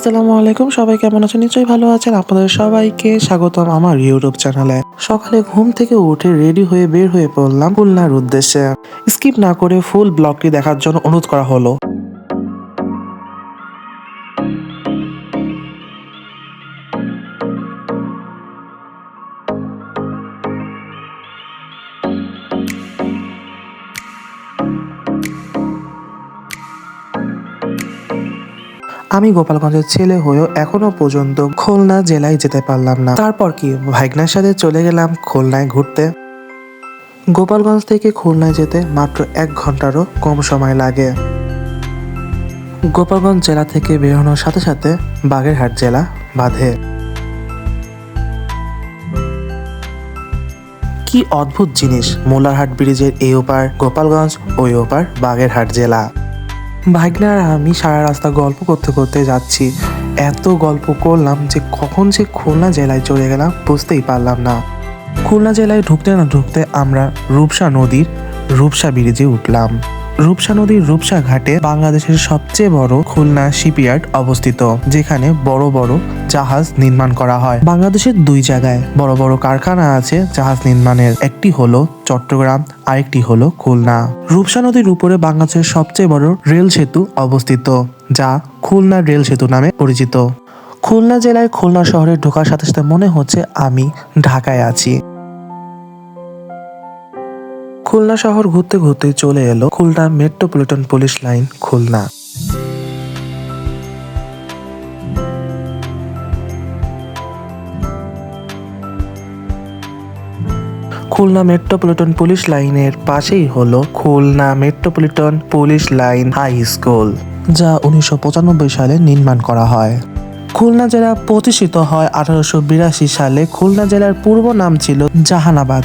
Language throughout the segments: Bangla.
আসসালামু আলাইকুম, সবাই কেমন আছেন? নিশ্চয়ই ভালো আছেন। আপনাদের সবাইকে স্বাগতম আমার ইউটিউব চ্যানেলে। সকালে ঘুম থেকে উঠে রেডি হয়ে বের হয়ে পড়লাম খুলনার উদ্দেশ্যে। স্কিপ না করে ফুল ব্লগটি দেখার জন্য অনুরোধ করা হলো। আমি গোপালগঞ্জের ছেলে হয়েও এখনও পর্যন্ত খুলনা জেলায় যেতে পারলাম না। তারপর কি? ভাইগনার সাথে চলে গেলাম খুলনায় ঘুরতে। গোপালগঞ্জ থেকে খুলনায় যেতে মাত্র এক ঘন্টারও কম সময় লাগে। গোপালগঞ্জ জেলা থেকে বেরোনোর সাথে সাথে বাগেরহাট জেলা বাঁধে। কি অদ্ভুত জিনিস মোলারহাট ব্রিজের এই ওপার, গোপালগঞ্জ ওই ওপার, বাগেরহাট জেলা। ভাগনার আমি সারা রাস্তা গল্প করতে করতে যাচ্ছি। এত গল্প করলাম যে কখন যে খুলনা জেলায় চলে গেলাম বুঝতেই পারলাম না। খুলনা জেলায় ঢুকতে না ঢুকতে আমরা রূপসা নদীর রূপসা ব্রিজে উঠলাম। রূপসা নদীর রূপসা ঘাটে বাংলাদেশের সবচেয়ে বড় খুলনা শিপইয়ার্ড অবস্থিত, যেখানে বড় বড় জাহাজ নির্মাণ করা হয়। বাংলাদেশের দুই জায়গায় বড় বড় কারখানা আছে জাহাজ নির্মাণের। একটি হলো চট্টগ্রাম, আরেকটি হলো খুলনা। রূপসা নদীর উপরে বাংলাদেশের সবচেয়ে বড় রেল সেতু অবস্থিত, যা খুলনা রেল সেতু নামে পরিচিত। খুলনা জেলায় খুলনা শহরে ঢোকার সাথে সাথে মনে হচ্ছে আমি ঢাকায় আছি। খুলনা শহর ঘুরতে ঘুরতে চলে এলো Khulna metropolitan police line, Khulna. Khulna metropolitan police লাইনের পাশেই হলো Khulna metropolitan police line high school, যা উনিশশো পঁচানব্বই সালে নির্মাণ করা হয়। খুলনা জেলা প্রতিষ্ঠিত হয় আঠারোশো বিরাশি সালে। খুলনা জেলার পূর্ব নাম ছিল জাহানাবাদ।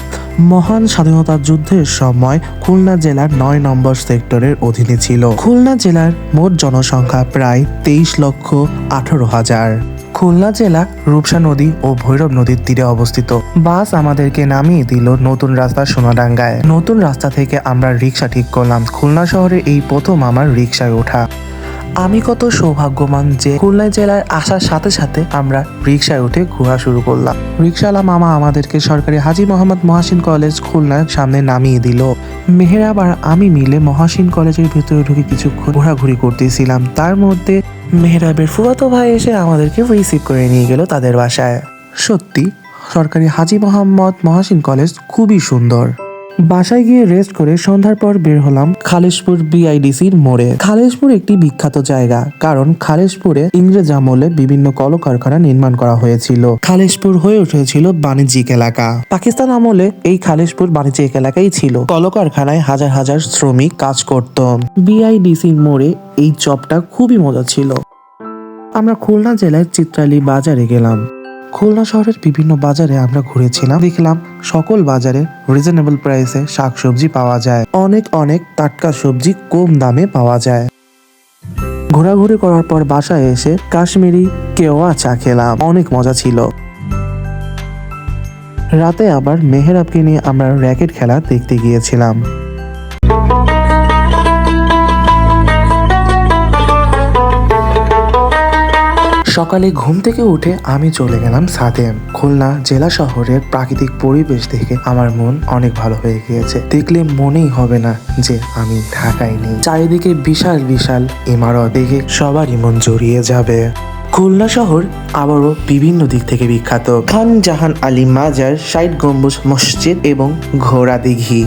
মহান স্বাধীনতা যুদ্ধের সময় খুলনা জেলার নয় নম্বর সেক্টরের অধীনে ছিল। খুলনা জেলার মোট জনসংখ্যা প্রায় তেইশ লক্ষ আঠারো হাজার। খুলনা জেলা রূপসা নদী ও ভৈরব নদীর তীরে অবস্থিত। বাস আমাদেরকে নামিয়ে দিল নতুন রাস্তা সোনাডাঙ্গায়। নতুন রাস্তা থেকে আমরা রিক্সা ঠিক করলাম। খুলনা শহরে এই প্রথম আমার রিক্সায় ওঠা। আমি কত সৌভাগ্যবান যে খুলনা জেলায় আসার সাথে সাথে আমরা রিক্সায় উঠে ঘোরা শুরু করলাম। রিক্সাওয়ালা মামা আমাদেরকে সরকারি হাজি মোহাম্মদ মহাসিন কলেজ খুলনার সামনে নামিয়ে দিল। মেহেরাব আর আমি মিলে মহাসিন কলেজের ভিতরে ঢুকে কিছুক্ষণ ঘোরাঘুরি করতেছিলাম। তার মধ্যে মেহরাবের ফুফাতো ভাই এসে আমাদেরকে রিসিভ করে নিয়ে গেল তাদের বাসায়। সত্যি, সরকারি হাজি মোহাম্মদ মহাসিন কলেজ খুবই সুন্দর। বাসায় গিয়ে রেস্ট করে সন্ধ্যার পর বের হলাম খালেশপুর বিআইডিসির মোড়ে। খালেশপুর একটি বিখ্যাত জায়গা, কারণ খালেশপুরে ইংরেজ আমলে বিভিন্ন কলকারখানা নির্মাণ করা হয়েছিল। খালেশপুর হয়ে উঠেছিল বাণিজ্যিক এলাকা। পাকিস্তান আমলে এই খালেশপুর বাণিজ্যিক এলাকাই ছিল। কলকারখানায় হাজার হাজার শ্রমিক কাজ করত। বিআইডিসির মোড়ে এই চপটা খুবই মজা ছিল। আমরা খুলনা জেলার চিত্রালী বাজারে গেলাম। খুলনা শহরের বিভিন্ন বাজারে আমরা ঘুরেছিলাম। দেখলাম সকল বাজারে রিজনেবল প্রাইসে শাকসবজি পাওয়া যায়। অনেক অনেক টাটকা সবজি কম দামে পাওয়া যায়। ঘোরাঘুরি করার পর বাসায় এসে কাশ্মীরি কেওয়া চা খেলাম। অনেক মজা ছিল। রাতে আবার মেহেরাবকে নিয়ে আমরা র্যাকেট খেলা দেখতে গিয়েছিলাম। সকালে ঘুম থেকে উঠে আমি চলে গেলাম সাদেম। খুলনা জেলা শহরের প্রাকৃতিক পরিবেশ দেখে আমার মন অনেক ভালো হয়ে গিয়েছে। দেখলে মনেই হবে না যে আমি ঢাকায় নেই। চারিদিকে বিশাল বিশাল ইমারত দেখে সবারই মন জড়িয়ে যাবে। খুলনা শহর আবারও বিভিন্ন দিক থেকে বিখ্যাত। খান জাহান আলী মাজার সাইড গম্বুজ মসজিদ এবং ঘোড়া দিঘি।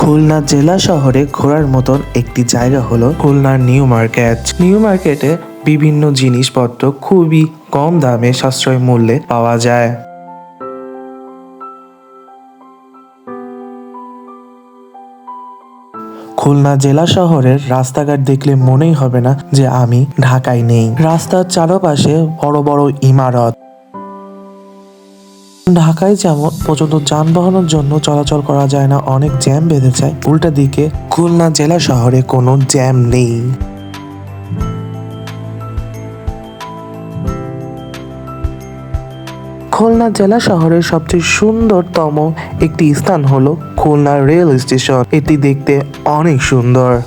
খুলনা জেলা শহরে ঘোরার মতন একটি জায়গা হলো খুলনার নিউ মার্কেট। নিউ মার্কেটে বিভিন্ন জিনিসপত্র খুবই কম দামে সাশ্রয় মূল্যে পাওয়া যায়। খুলনা জেলা শহরের রাস্তাঘাট দেখলে মনেই হবে না যে আমি ঢাকায় নেই। রাস্তার চারপাশে বড় বড় ইমারত। ঢাকায় যেমন পর্যন্ত যানবাহনের জন্য চলাচল করা যায় না, অনেক জ্যাম বেঁধে যায়। উল্টা দিকে, খুলনা জেলা শহরে কোনো জ্যাম নেই। খুলনা জেলা শহরের সবচেয়ে সুন্দরতম একটি স্থান হলো খুলনা রেল স্টেশন। এটি দেখতে অনেক সুন্দর।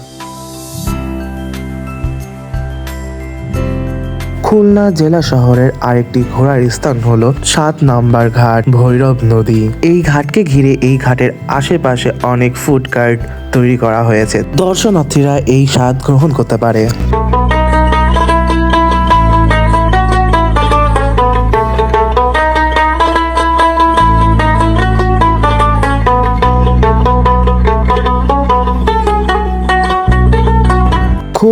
খুলনা জেলা শহরের আরেকটি ঘোরার স্থান হল সাত নাম্বার ঘাট ভৈরব নদী। এই ঘাটকে ঘিরে এই ঘাটের আশেপাশে অনেক ফুড কার্ট তৈরি করা হয়েছে। দর্শনার্থীরা এই স্বাদ গ্রহণ করতে পারে।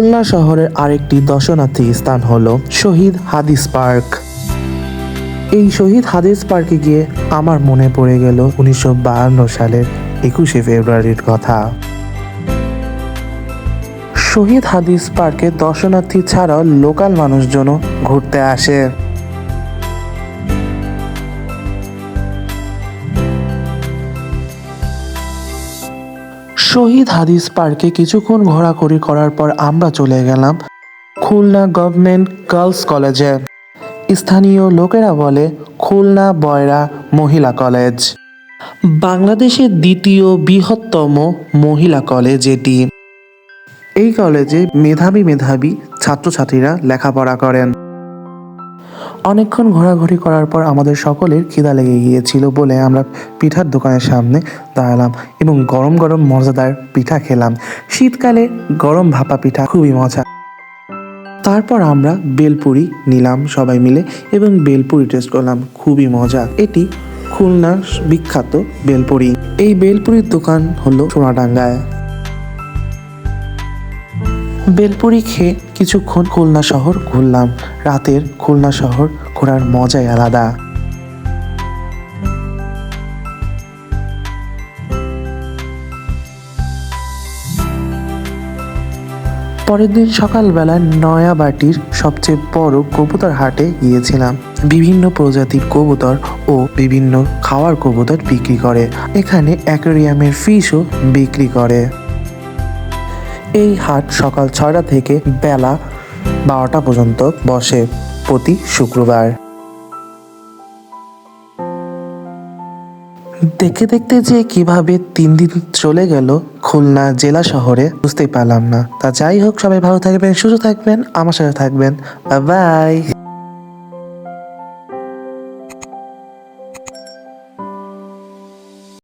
খুলনা শহরের আরেকটি দর্শনার্থী স্থান হল শহীদ হাদিস পার্ক। এই শহীদ হাদিস পার্কে গিয়ে আমার মনে পড়ে গেল উনিশশো সালের একুশে ফেব্রুয়ারির কথা। শহীদ হাদিস পার্কে দর্শনার্থী ছাড়াও লোকাল মানুষজনও ঘুরতে আসে। শহীদ হাদিস পার্কে কিছুক্ষণ ঘোরাঘুরি করার পর আমরা চলে গেলাম খুলনা গভর্নমেন্ট গার্লস কলেজে। স্থানীয় লোকেরা বলে, খুলনা বয়রা মহিলা কলেজ। বাংলাদেশের দ্বিতীয় বৃহত্তম মহিলা কলেজ এটি। এই কলেজে মেধাবী মেধাবী ছাত্রছাত্রীরা লেখাপড়া করেন। অনেকক্ষণ ঘোরাঘুরি করার পর আমাদের সকলের খিদা লেগে গিয়েছিল বলে আমরা পিঠার দোকানের সামনে দাঁড়ালাম এবং গরম গরম মজাদার পিঠা খেলাম। শীতকালে গরম ভাপা পিঠা খুবই মজা। তারপর আমরা বেলপুরি নিলাম সবাই মিলে এবং বেলপুরি টেস্ট করলাম, খুবই মজা। এটি খুলনার বিখ্যাত বেলপুরি। এই বেলপুরির দোকান হলো সোনাডাঙ্গায়। বেলপুরি খেয়ে কিছুক্ষণ খুলনা শহর ঘুরলাম। রাতের খুলনা শহর ঘোরার মজাই আলাদা। পরের দিন সকালবেলা নয়াবাটির সবচেয়ে বড় কবুতর হাটে গিয়েছিলাম। বিভিন্ন প্রজাতির কবুতর ও বিভিন্ন খাওয়ার কবুতর বিক্রি করে। এখানে অ্যাকোরিয়ামের ফিশও বিক্রি করে। এই হাট সকাল ছয়টা থেকে বেলা বারোটা পর্যন্ত বসে প্রতি শুক্রবার। দেখতে দেখতে যে কীভাবে তিন দিন চলে গেল খুলনা জেলা শহরে বুঝতেই পারলাম না। তা যাই হোক, সবাই ভালো থাকবেন, সুস্থ থাকবেন, আমার সাথে থাকবেন। বাই